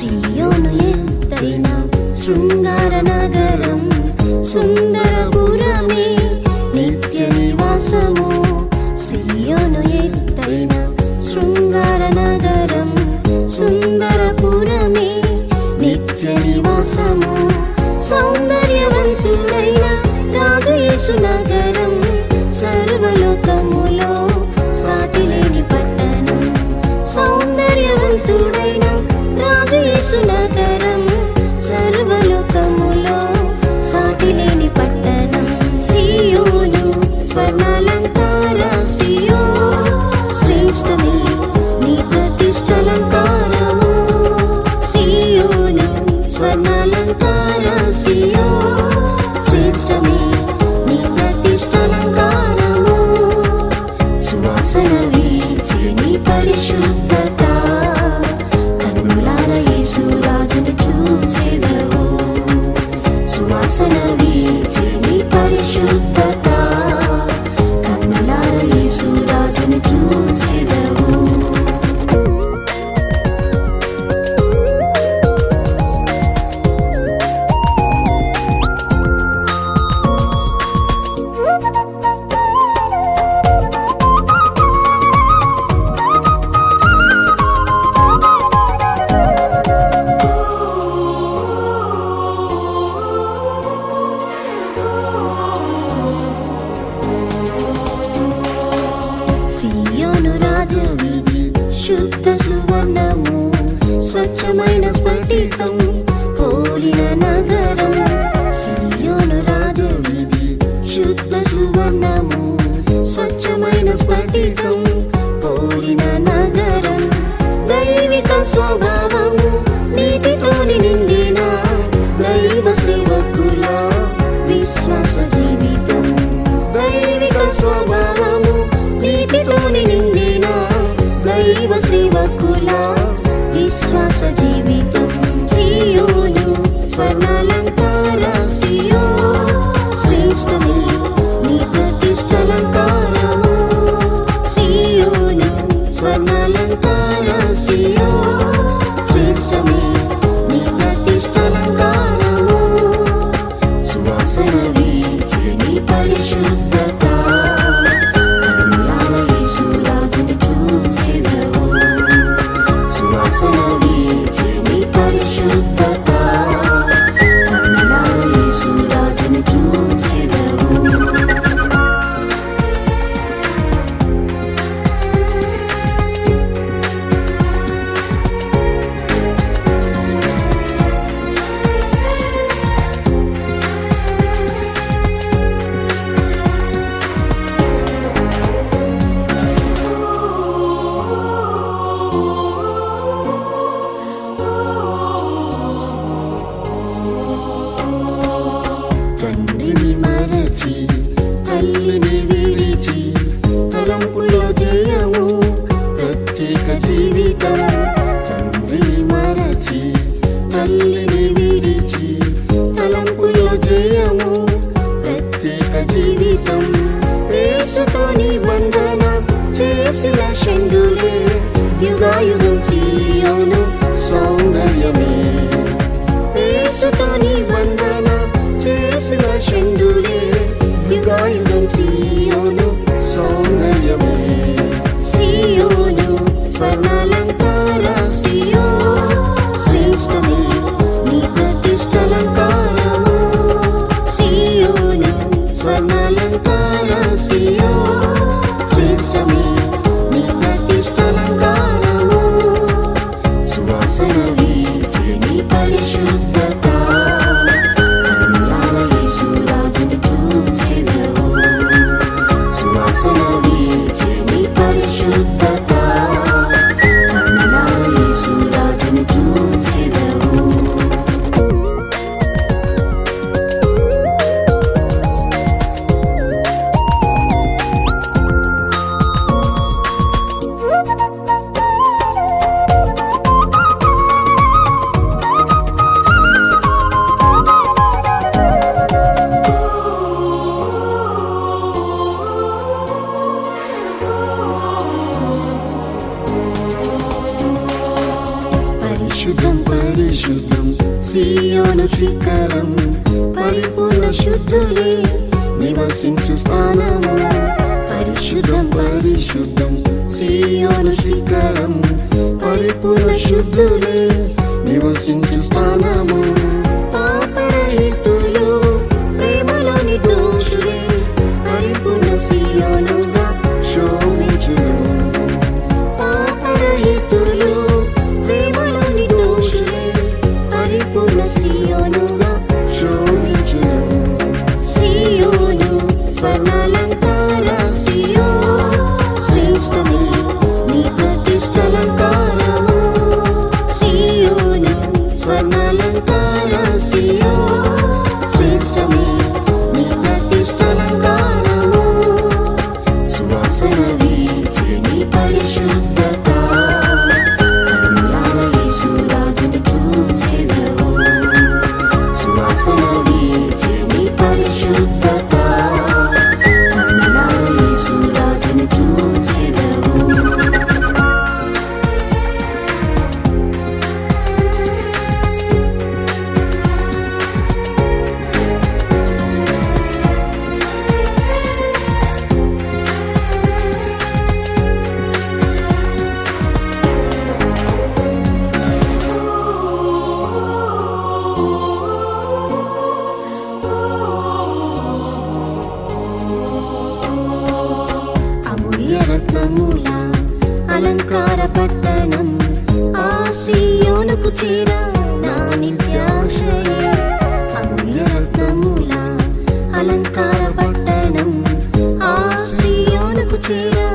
సియోను ఎత్తైన శృంగార నగరం సుందర సేవకుల విశ్వాస జీవితం జీయోను స్వర్ణాలంకార సియో శ్రేష్టమే నీ ప్రతిష్టలంకారము సియోను స్వర్ణాలంకార సియో. You. సియోను శిఖరం పరిపూర్ణ శుద్ధులు నివసించు స్థానము పరిశుద్ధం పరిశుద్ధం సియోను శిఖరం పరిపూర్ణ శుద్ధులు నివసించు స్థానము వాసన వీచి పరిశుద్ధత పూల అలంకార పట్టణం ఆశీయోనుకు చేర నా నిత్యాశయ. అమూల్యరత్నమూల అలంకార పట్టణం ఆశీయోనుకు చేరా